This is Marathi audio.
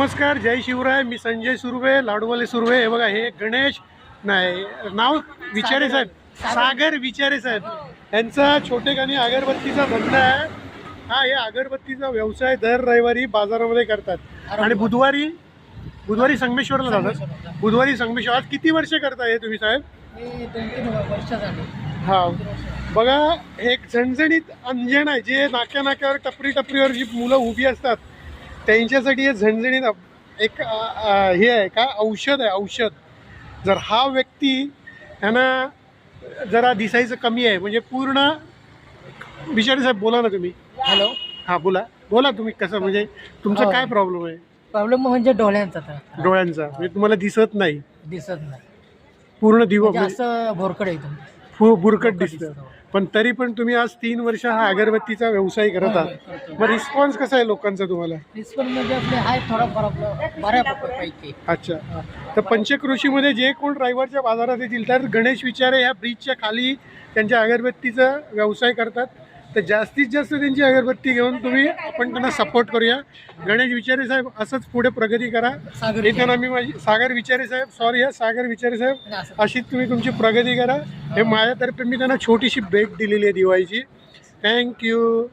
नमस्कार जय शिवराय. मी संजय सुर्वे लाडूवाले सुर्वे. हे बघा हे गणेश नाही नाव विचारे साहेब. सागर. विचारे साहेब. यांचा छोटेखानी अगरबत्तीचा धंदा आहे. हा हे अगरबत्तीचा व्यवसाय दर रविवारी बाजारामध्ये करतात. आणि बुधवारी बुधवारी संगमेश्वरला जातात. बुधवारी संगमेश्वर. आज किती वर्ष करताय हे तुम्ही साहेब? हे. हा बघा हे एक झणझणीत अंजण आहे. जे नाक्या नाक्यावर टपरी टपरीवर जी मुलं उभी असतात त्यांच्यासाठी हे झणझणीत एक हे आहे का? औषध आहे औषध. जर हा व्यक्ती ह्यांना जरा दिसायचं कमी आहे म्हणजे पूर्ण विचारे साहेब बोला ना तुम्ही. हॅलो. हा बोला. बोला तुम्ही कसं म्हणजे तुमचा हो. काय प्रॉब्लेम आहे? प्रॉब्लेम म्हणजे डोळ्यांचा त्रास. डोळ्यांचा. म्हणजे तुम्हाला दिसत नाही. दिसत नाही. पूर्ण दिवा म्हणजे असं भोरकड एकदम फु- बुरकट भोरकट दिसतं. दिसतं. पण तरी पण तुम्ही आज तीन वर्ष हा अगरबत्तीचा व्यवसाय करत आहात. मग रिस्पॉन्स कसा आहे लोकांचा तुम्हाला? रिस्पॉन्स म्हणजे आपले आहे थोडा बरोबर बऱ्यापैकी अच्छा. तर पंचक्रोशीमध्ये जे कोण ड्रायव्हरच्या बाजारात येतील तर गणेश विचारे ह्या ब्रिजच्या खाली त्यांच्या अगरबत्तीचा व्यवसाय करतात. तर जास्तीत जास्त त्यांची अगरबत्ती घेऊन तुम्ही आपण त्यांना सपोर्ट करूया. गणेश विचारे साहेब असंच पुढे प्रगती करा. हे त्यांना मी माझी सागर विचारे साहेब सॉरी हा सागर विचारे साहेब. अशीच तुम्ही तुमची प्रगती करा. हे माझ्यातर्फे मी त्यांना छोटीशी भेट दिलेली आहे दिवाळीची. थँक्यू